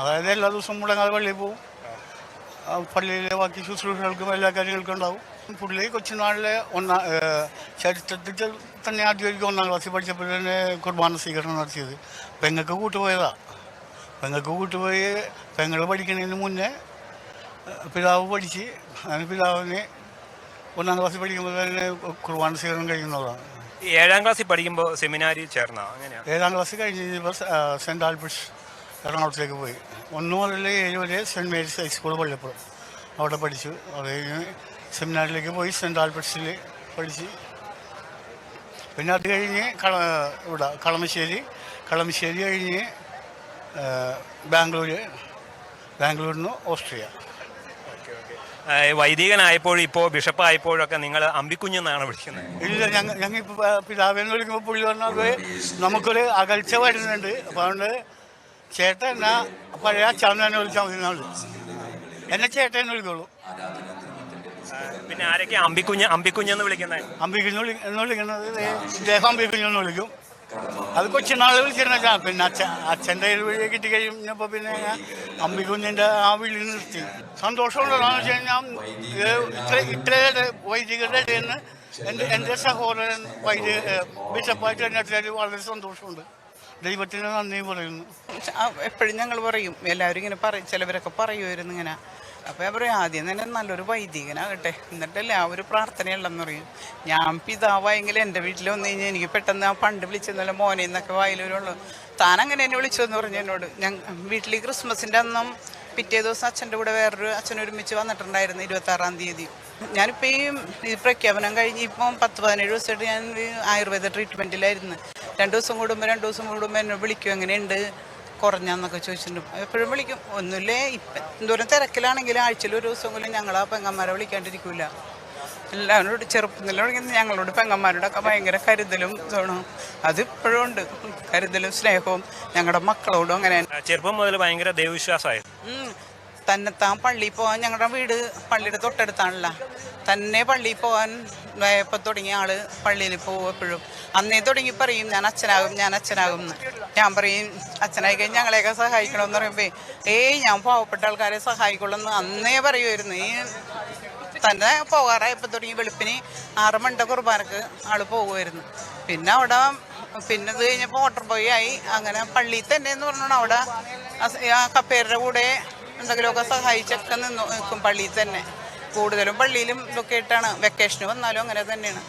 അതായത് എല്ലാ ദിവസവും മുടങ്ങാതെ പള്ളിയിൽ പോകും. ആ, പള്ളിയിലെ ബാക്കി ശുശ്രൂഷകൾക്കും എല്ലാ കാര്യങ്ങൾക്കും ഉണ്ടാവും. പുള്ളി കൊച്ചുനാളിലെ ഒന്നാം ചരിത്രത്തിൽ തന്നെ ആദ്യമായിരിക്കും ഒന്നാം ക്ലാസ്സിൽ പഠിച്ചപ്പോൾ തന്നെ കുർബാന സ്വീകരണം നടത്തിയത്. പെങ്ങൾക്ക് കൂട്ടുപോയതാണ് പെങ്ങൾക്ക് കൂട്ടുപോയി പെങ്ങൾ പഠിക്കുന്നതിന് മുന്നേ പിതാവ് പഠിച്ച് അങ്ങനെ പിതാവിന് ഒന്നാം ക്ലാസ്സിൽ പഠിക്കുമ്പോൾ തന്നെ കുർബാന സ്വീകരണം കഴിയുന്നതാണ് ഏഴാം ക്ലാസ്സിൽ പഠിക്കുമ്പോൾ സെമിനാരി ചേർന്ന അങ്ങനെയാണ് ഏഴാം ക്ലാസ് കഴിഞ്ഞ് സെന്റ് ആൽബർട്സ് എറണാകുളത്തേക്ക് പോയി. ഒന്ന് മുതൽ ഏഴ് വരെ സെന്റ് മേരീസ് ഹൈസ്കൂൾ പള്ളിപ്പുറം അവിടെ പഠിച്ചു. അത് കഴിഞ്ഞ് സെമിനാറിലേക്ക് പോയി സെന്റ് ആൽബർട്സിൽ പഠിച്ച്. പിന്നെ അത് കഴിഞ്ഞ് കള ഇവിടെ കളമശ്ശേരി. കളമശ്ശേരി കഴിഞ്ഞ് ബാംഗ്ലൂർ ബാംഗ്ലൂര്. ബാംഗ്ലൂരിൽ നിന്ന് ഓസ്ട്രിയ വൈദികനായപ്പോഴും ഇപ്പോൾ ബിഷപ്പായപ്പോഴൊക്കെ നിങ്ങൾ അമ്പിക്കുഞ്ഞെന്നാണ് വിളിക്കുന്നത്. ഇല്ല ഞങ്ങൾ ഞങ്ങൾ ഇപ്പോൾ പിതാവെന്ന് വിളിക്കുമ്പോൾ പുള്ളി പറഞ്ഞാൽ നമുക്കൊരു അകൽച്ച വരുന്നുണ്ട്. അപ്പോൾ അതുകൊണ്ട് ചേട്ടൻ എന്നാ പഴയ ചാമനെ തന്നെ വിളിച്ചാൽ മതി എന്നാണ്. എന്നെ ചേട്ടൻ എന്ന് വിളിക്കുള്ളൂ പിന്നെ ആരൊക്കെ അമ്പിക്കുഞ്ഞ് അമ്പിക്കുഞ്ഞെന്ന് വിളിക്കുന്നത് അമ്പിക്കുഞ്ഞ് വിളി എന്ന് വിളിക്കുന്നത് ഇദ്ദേഹം ഇദ്ദേഹം അമ്പിക്കുഞ്ഞെന്ന് വിളിക്കും. അത് കൊച്ചുനാൾ വിളിച്ചിരുന്ന പിന്നെ അച്ഛൻ അച്ഛന്റെ ഒരു കിട്ടി കഴിഞ്ഞപ്പോൾ പിന്നെ ഞാൻ അമ്പിക്കുഞ്ഞിന്റെ ആ വിളി നിർത്തി. സന്തോഷമുള്ളതാണെന്ന് വെച്ച് കഴിഞ്ഞാൽ ഇത് ഇത്ര ഇത്രയുടെ വൈദികരുടെ ഇടയിൽ നിന്ന് എന്റെ എന്റെ സഹോദരൻ വൈദിക ബിഷപ്പായിട്ട് തന്നെ വളരെ സന്തോഷമുണ്ട്. ദൈവത്തിന് നന്ദി പറയുന്നു. എപ്പോഴും ഞങ്ങൾ പറയും. എല്ലാവരും ഇങ്ങനെ പറയും. ചിലവരൊക്കെ പറയുമായിരുന്നു ഇങ്ങനെ. അപ്പോൾ പറയും ആദ്യം തന്നെ നല്ലൊരു വൈദികനാകട്ടെ. എന്നിട്ടല്ലേ ആ ഒരു പ്രാർത്ഥനയുള്ളതെന്ന് പറയും. ഞാൻ പിതാവായെങ്കിൽ എന്റെ വീട്ടിൽ വന്നു കഴിഞ്ഞാൽ എനിക്ക് പെട്ടെന്ന് ആ പണ്ട് വിളിച്ചെന്നല്ല മോനെ എന്നൊക്കെ വായിലൊരുള്ളൂ താൻ അങ്ങനെ എന്നെ വിളിച്ചു എന്ന് പറഞ്ഞു എന്നോട്. ഞാൻ വീട്ടിൽ ക്രിസ്മസിന്റെ അന്നും പിറ്റേ ദിവസം അച്ഛന്റെ കൂടെ വേറൊരു അച്ഛൻ ഒരുമിച്ച് വന്നിട്ടുണ്ടായിരുന്നു ഇരുപത്താറാം തീയതി. ഞാനിപ്പോൾ ഈ പ്രഖ്യാപനം കഴിഞ്ഞ് ഇപ്പം പത്ത് പതിനേഴ് ദിവസമായിട്ട് ഞാൻ ആയുർവേദ ട്രീറ്റ്മെന്റിലായിരുന്നു രണ്ട് ദിവസം കൂടുമ്പോൾ രണ്ട് ദിവസം കൂടുമ്പോൾ എന്നെ വിളിക്കും എങ്ങനെയുണ്ട്? കുറഞ്ഞാന്നൊക്കെ ചോദിച്ചിട്ടുണ്ട്. എപ്പോഴും വിളിക്കും. ഒന്നുമില്ലേ? ഇപ്പം എന്തോരം തിരക്കിലാണെങ്കിലും ആഴ്ചയിൽ ഒരു ദിവസം ദിവസമെങ്കിലും ഞങ്ങൾ ആ പെങ്ങന്മാരെ വിളിക്കാണ്ടിരിക്കില്ല എല്ലാവരോട് ചെറുപ്പം തുടങ്ങി ഞങ്ങളോട് പെങ്ങന്മാരോടൊക്കെ ഭയങ്കര കരുതലും തോന്നും അതിപ്പോഴും ഉണ്ട്. കരുതലും സ്നേഹവും ഞങ്ങളുടെ മക്കളോടും അങ്ങനെ ചെറുപ്പം മുതൽ ഭയങ്കര ദൈവവിശ്വാസമായിരുന്നു. തന്നെത്താൻ പള്ളിയിൽ പോകാൻ ഞങ്ങളുടെ വീട് പള്ളിയുടെ തൊട്ടടുത്താണല്ലോ. തന്നെ പള്ളിയിൽ പോകാൻ ഇപ്പം തുടങ്ങിയ ആൾ പള്ളിയിൽ പോകും എപ്പോഴും. അന്നേ തുടങ്ങി പറയും ഞാൻ അച്ഛനാകും ഞാൻ അച്ഛനാകും എന്ന്. ഞാൻ പറയും അച്ഛനായി കഴിഞ്ഞ് ഞങ്ങളെയൊക്കെ സഹായിക്കണമെന്ന് പറയുമ്പോൾ ഏയ് ഞാൻ പാവപ്പെട്ട ആൾക്കാരെ സഹായിക്കുള്ളൂ അന്നേ പറയുമായിരുന്നു ഈ തന്നെ പോകാറായപ്പോൾ തുടങ്ങി വെളുപ്പിന് ആറ് മണ്ട കുർബാനക്ക് ആൾ പോകുമായിരുന്നു പിന്നെ അവിടെ പിന്നെ ഇത് കഴിഞ്ഞപ്പോൾ വാട്ടർ ബോയ് ആയി. അങ്ങനെ പള്ളിയിൽ തന്നെ എന്ന് പറഞ്ഞോണ്ട് അവിടെ ആ കപ്പേരുടെ കൂടെ എന്തെങ്കിലുമൊക്കെ സഹായിച്ചൊക്കെ നിന്ന് നിൽക്കും പള്ളിയിൽ തന്നെ. കൂടുതലും പള്ളിയിലും ഇതൊക്കെ ആയിട്ടാണ് വെക്കേഷന് വന്നാലും അങ്ങനെ തന്നെയാണ്.